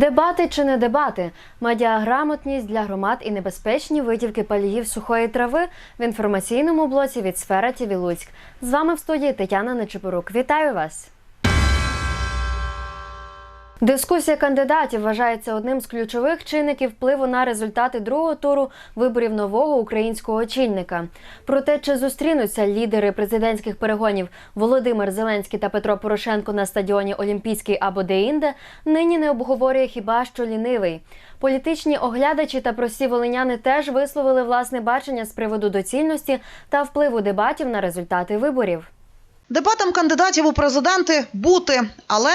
Дебати чи не дебати? Медіаграмотність для громад і небезпечні витівки паліїв сухої трави в інформаційному блоці від сфера ТІВІ. З вами в студії Тетяна Нечепорук. Вітаю вас! Дискусія кандидатів вважається одним з ключових чинників впливу на результати другого туру виборів нового українського очільника. Про те, чи зустрінуться лідери президентських перегонів Володимир Зеленський та Петро Порошенко на стадіоні Олімпійський або деінде, нині не обговорює хіба що лінивий. Політичні оглядачі та прості волиняни теж висловили власне бачення з приводу доцільності та впливу дебатів на результати виборів. Дебатам кандидатів у президенти бути, але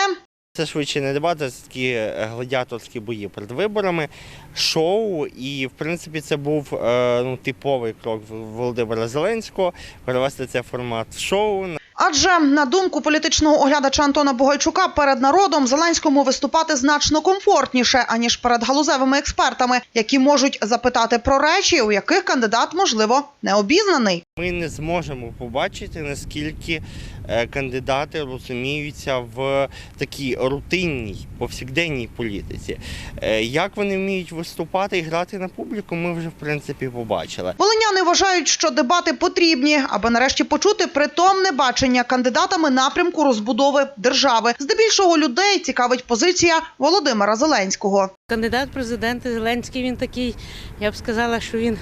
Це швидше не дебати, це такі е, гладіаторські бої перед виборами, шоу. І в принципі це був е, ну, типовий крок Володимира Зеленського перевести цей формат в шоу. Адже на думку політичного оглядача Антона Бугайчука, перед народом Зеленському виступати значно комфортніше аніж перед галузевими експертами, які можуть запитати про речі, у яких кандидат можливо не обізнаний. Ми не зможемо побачити, наскільки е, кандидати розуміються в такій рутинній повсякденній політиці. Е, Як вони вміють виступати і грати на публіку, ми вже в принципі побачили. Волиняни вважають, що дебати потрібні, аби нарешті почути притомне бачення кандидатами напрямку розбудови держави. Здебільшого людей цікавить позиція Володимира Зеленського. Кандидат в президенти Зеленський він такий, я б сказала, що він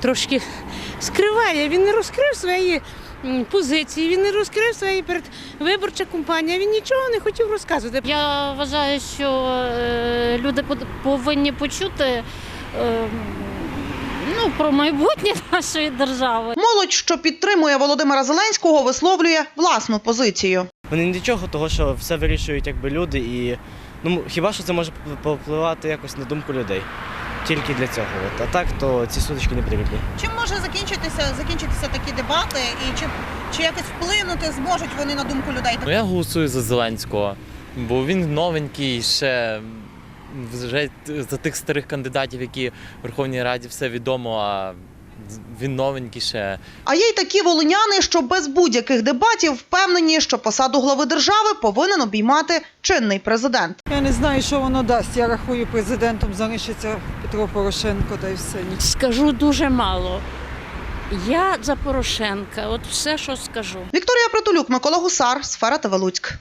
трошки скриває. Він не розкрив свої позиції, він не розкрив свої передвиборча кампанія. Він нічого не хотів розказувати. Я вважаю, що е, люди повинні почути е, ну, про майбутнє нашої держави. Молодь, що підтримує Володимира Зеленського, висловлює власну позицію. Вони нічого, того що все вирішують якби люди, і ну хіба що це може повпливати якось на думку людей. Тільки для цього. От. А так, то ці сутички не потрібні. Чим може закінчитися, закінчитися такі дебати, і чи, чи якось вплинути зможуть вони на думку людей? Ну, я голосую за Зеленського, бо він новенький, ще вже за тих старих кандидатів, які в Верховній Раді все відомо, а він новенький ще. А є й такі волиняни, що без будь-яких дебатів впевнені, що посаду глави держави повинен обіймати чинний президент. Я не знаю, що воно дасть. Я рахую, президентом залишиться Петро Порошенко, та й все. Скажу дуже мало. Я за Порошенка, от все, що скажу. Вікторія Притулюк, Микола Гусар, Сфера Луцьк.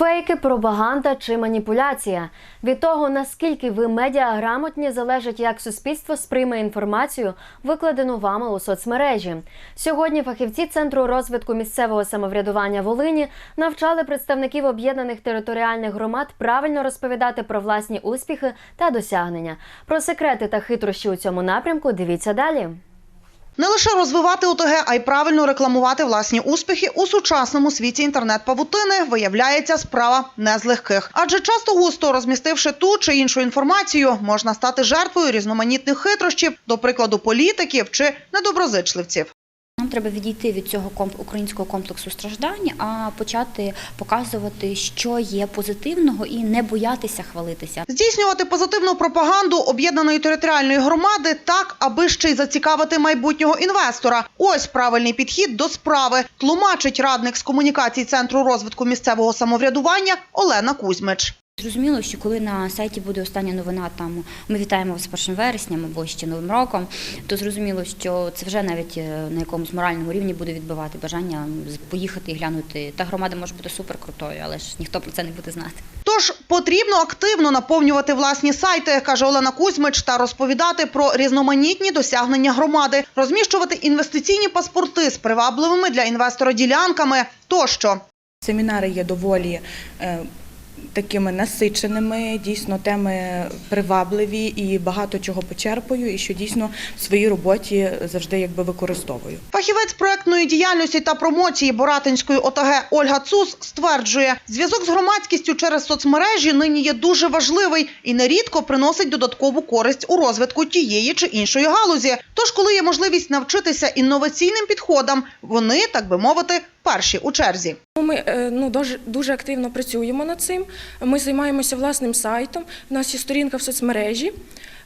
Фейки, пропаганда чи маніпуляція від того, наскільки ви медіаграмотні, залежить, як суспільство сприйме інформацію, викладену вами у соцмережі. Сьогодні фахівці центру розвитку місцевого самоврядування Волині навчали представників об'єднаних територіальних громад правильно розповідати про власні успіхи та досягнення. Про секрети та хитрощі у цьому напрямку дивіться далі. Не лише розвивати ОТГ, а й правильно рекламувати власні успіхи у сучасному світі інтернет-павутини виявляється справа не з легких. Адже часто густо розмістивши ту чи іншу інформацію, можна стати жертвою різноманітних хитрощів, до прикладу, політиків чи недоброзичливців. Треба відійти від цього комп- українського комплексу страждань, а почати показувати, що є позитивного, і не боятися хвалитися. Здійснювати позитивну пропаганду об'єднаної територіальної громади так, аби ще й зацікавити майбутнього інвестора. Ось правильний підхід до справи. Тлумачить радник з комунікацій центру розвитку місцевого самоврядування Олена Кузьмич. Зрозуміло, що коли на сайті буде остання новина, там ми вітаємо вас з 1 вересням або ще новим роком, то зрозуміло, що це вже навіть е, на якомусь моральному рівні буде відбивати бажання поїхати і глянути. Та громада може бути суперкрутою, але ж ніхто про це не буде знати. Тож потрібно активно наповнювати власні сайти, каже Олена Кузьмич, та розповідати про різноманітні досягнення громади, розміщувати інвестиційні паспорти з привабливими для інвестора ділянками тощо. Семінари є доволі е, такими насиченими, дійсно теми привабливі і багато чого почерпую, і що дійсно в своїй роботі завжди якби використовую. Фахівець проектної діяльності та промоції Боратинської ОТГ Ольга Цус стверджує, зв'язок з громадськістю через соцмережі нині є дуже важливий і нерідко приносить додаткову користь у розвитку тієї чи іншої галузі. Тож, коли є можливість навчитися інноваційним підходам, вони, так би мовити, перші у черзі. Ми е, ну дуже дуже активно працюємо над цим. Ми займаємося власним сайтом. У нас є сторінка в соцмережі.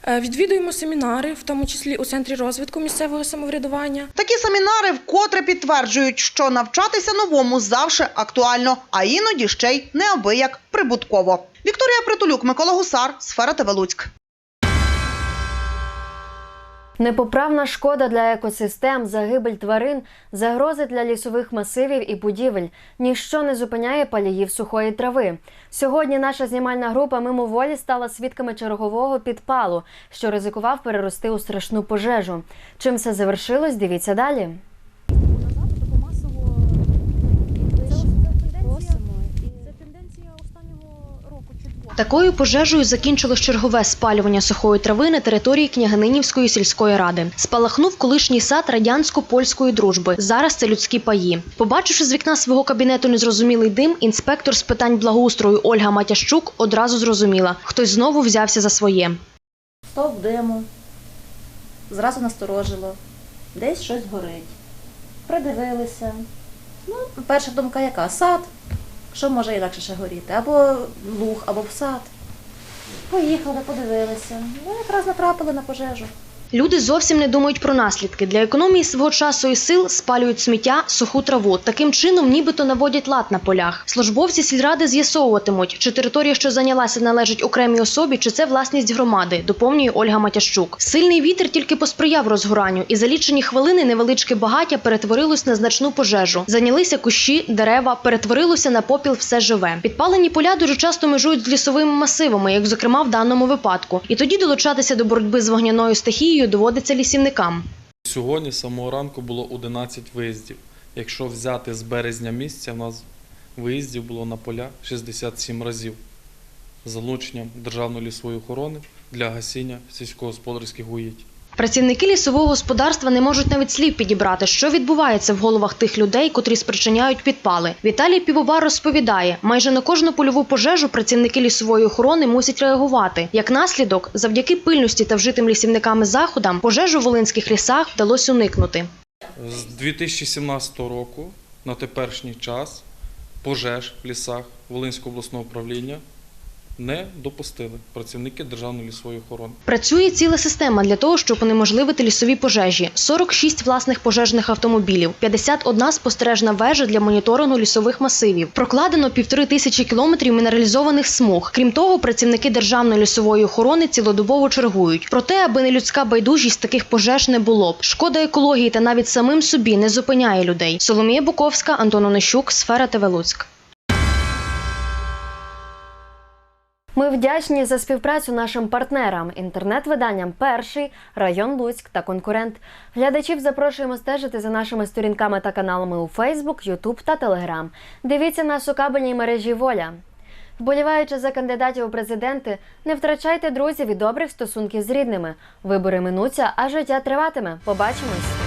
Е, Відвідуємо семінари, в тому числі у центрі розвитку місцевого самоврядування. Такі семінари вкотре підтверджують, що навчатися новому завжди актуально, а іноді ще й неабияк прибутково. Вікторія Притулюк, Микола Гусар, Сфера ТВ Луцьк. Непоправна шкода для екосистем, загибель тварин, загрози для лісових масивів і будівель. Ніщо не зупиняє паліїв сухої трави. Сьогодні наша знімальна група мимоволі стала свідками чергового підпалу, що ризикував перерости у страшну пожежу. Чим все завершилось, дивіться далі. Такою пожежею закінчилось чергове спалювання сухої трави на території Княгининівської сільської ради. Спалахнув колишній сад радянсько-польської дружби. Зараз це людські паї. Побачивши з вікна свого кабінету незрозумілий дим, інспектор з питань благоустрою Ольга Матящук одразу зрозуміла, хтось знову взявся за своє. Стовп диму, зразу насторожило, десь щось горить. Придивилися. Ну, перша думка яка? Сад. Що може інакше ще горіти? Або луг, або в сад. Поїхали, подивилися. Ну, якраз натрапили на пожежу. Люди зовсім не думають про наслідки. Для економії свого часу і сил спалюють сміття, суху траву. Таким чином, нібито наводять лад на полях. Службовці сільради з'ясовуватимуть, чи територія, що зайнялася, належить окремій особі, чи це власність громади, доповнює Ольга Матящук. Сильний вітер тільки посприяв розгоранню, і за лічені хвилини невеличке багаття перетворилось на значну пожежу. Зайнялися кущі, дерева, перетворилося на попіл все живе. Підпалені поля дуже часто межують з лісовими масивами, як зокрема в даному випадку. І тоді долучатися до боротьби з вогняною стихією доводиться лісівникам. Сьогодні з самого ранку було 11 виїздів. Якщо взяти з березня місяця, у нас виїздів було на поля 67 разів залученням Державної лісової охорони для гасіння сільськогосподарських угідь. Працівники лісового господарства не можуть навіть слів підібрати, що відбувається в головах тих людей, котрі спричиняють підпали. Віталій Півовар розповідає, майже на кожну польову пожежу працівники лісової охорони мусять реагувати. Як наслідок, завдяки пильності та вжитим лісівниками заходам, пожежу в волинських лісах вдалося уникнути. З 2017 року на теперішній час пожеж в лісах Волинського обласного управління не допустили працівники Державної лісової охорони. Працює ціла система для того, щоб унеможливити лісові пожежі: 46 власних пожежних автомобілів, 51 спостережна вежа для моніторингу лісових масивів. Прокладено півтори тисячі кілометрів мінералізованих смуг. Крім того, працівники державної лісової охорони цілодобово чергують. Проте, аби не людська байдужість таких пожеж не було б. Шкода екології та навіть самим собі не зупиняє людей. Соломія Буковська, Антон Онищук, Сфера ТВ Луцьк. Ми вдячні за співпрацю нашим партнерам, інтернет-виданням Перший, район Луцьк та конкурент. Глядачів запрошуємо стежити за нашими сторінками та каналами у Фейсбук, Ютуб та Телеграм. Дивіться нас у кабельній мережі Воля. Вболіваючи за кандидатів у президенти, не втрачайте друзів і добрих стосунків з рідними. Вибори минуться, а життя триватиме. Побачимось!